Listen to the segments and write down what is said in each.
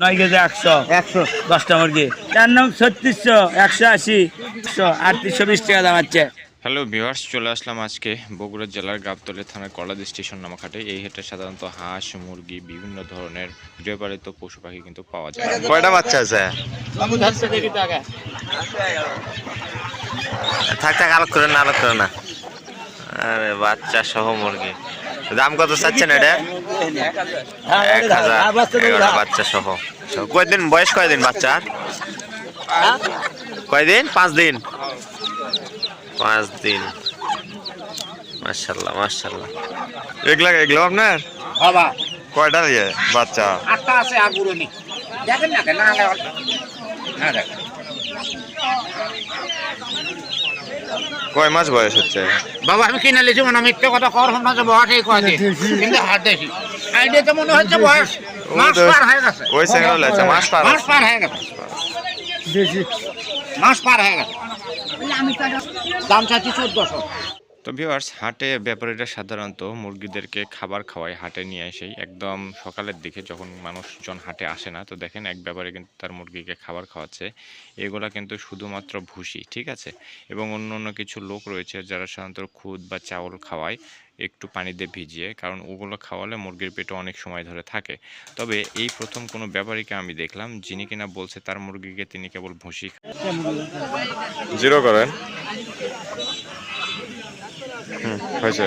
নয় কেজি একশো। একশো। দশটা মুরগি। চার নং ছত্রিশশো একশো আশি একশো আটত্রিশশো বিশ টাকা দাম আছে। হ্যালো ভিউয়ার্স চলে আসলাম আজকে বগুড়া জেলার গাবতলী থানার কলাদি স্টেশন নামক হাটে এই হাটে সাধারণত হাঁস মুরগি বিভিন্ন ধরনের গৃহপালিত পশু পাখি কিন্তু পাওয়া যায়। কয়টা বাচ্চা আছে? থাক থাক আলোক করে না আলোক করে না। আরে বাচ্চা সহ মুরগি। দাম কত চাচ্ছেন এটা? এক হাজার। এগারোটা বাচ্চা সহ। সহ। কয়দিন বয়স কয়দিন বাচ্চার কয়দিন? পাঁচ দিন? পাঁচ দিন। মার্শাল্লাহ মার্শাল্লাহ এগুলা এগুলো আপনার? কয়টা ইয়ে বাচ্চা? আটটা আছে আর দেখেন না না না দেখেন। কয় মাস বয়স হচ্ছে? বাবা আমি কিনে লিছি মানে মিথ্যে কথা কর না যে বয়স এই কয়দিন কিন্তু হাত দেখি। আইডিয়াতে মনে হচ্ছে বয়স মাস পার হয়ে গেছে। ওই সেগুলো আছে মাস পার মাস পার হয়ে গেছে। মাস পার। হয়ে গেছে। দাম চাচ্ছি চোদ্দশো। তো ভিউয়ার্স হাটে ব্যাপারীরা সাধারণত মুরগিদেরকে খাবার খাওয়ায়, হাটে নিয়ে এসেই একদম সকালের দিকে যখন মানুষজন হাটে আসে না, তো দেখেন এক ব্যাপারে কিন্তু তার মুরগিকে খাবার খাওয়াচ্ছে। এগুলা কিন্তু শুধুমাত্র ভুসি, ঠিক আছে? এবং অন্য অন্য কিছু লোক রয়েছে যারা সাধারণত খুদ বা চাউল খাওয়ায়, একটু পানি দিয়ে ভিজিয়ে, কারণ ওগুলো খাওয়ালে মুরগির পেটে অনেক সময় ধরে থাকে। তবে এই প্রথম কোনো ব্যাপারীকে আমি দেখলাম, যিনি কিনা বলছে তার মুরগিকে তিনি কেবল ভুসি জিরো করেন। হয়েছে?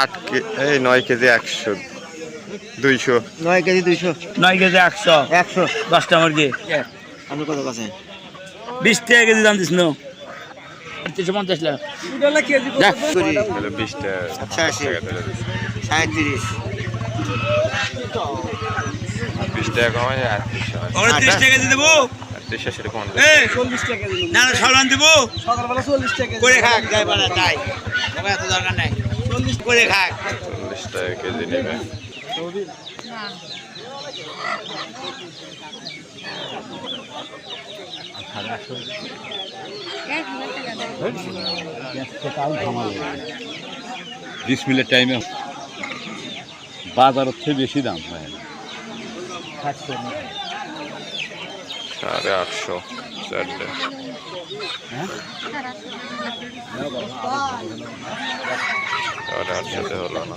আট কে এই নয় কেজি একশো দুইশো। নয় কেজি দুইশো। নয় কেজি একশো। একশো। দশটা মুরগি। আপনি কত কাছে? বিশ টাকা কেজি দাম দিস আটত্রিশশো পঞ্চাশ আচ্ছা, আশি। টাকা। সাঁত্রিশ। বিশ টাকা কমে যায় আটত্রিশশো ওরা ত্রিশ টাকা কেজি আটত্রিশশো সেরকম এই, না না সরলান দেবো করে খাক যাই পারে তাই। এত দরকার নাই। চল্লিশ করে খাক। চল্লিশ টাকা কেজি নেবে। বিশ মিলের টাইমে বাজারের চেয়ে বেশি দাম হয় সাড়ে আটশো চারটে সাড়ে আটশোতে হলো না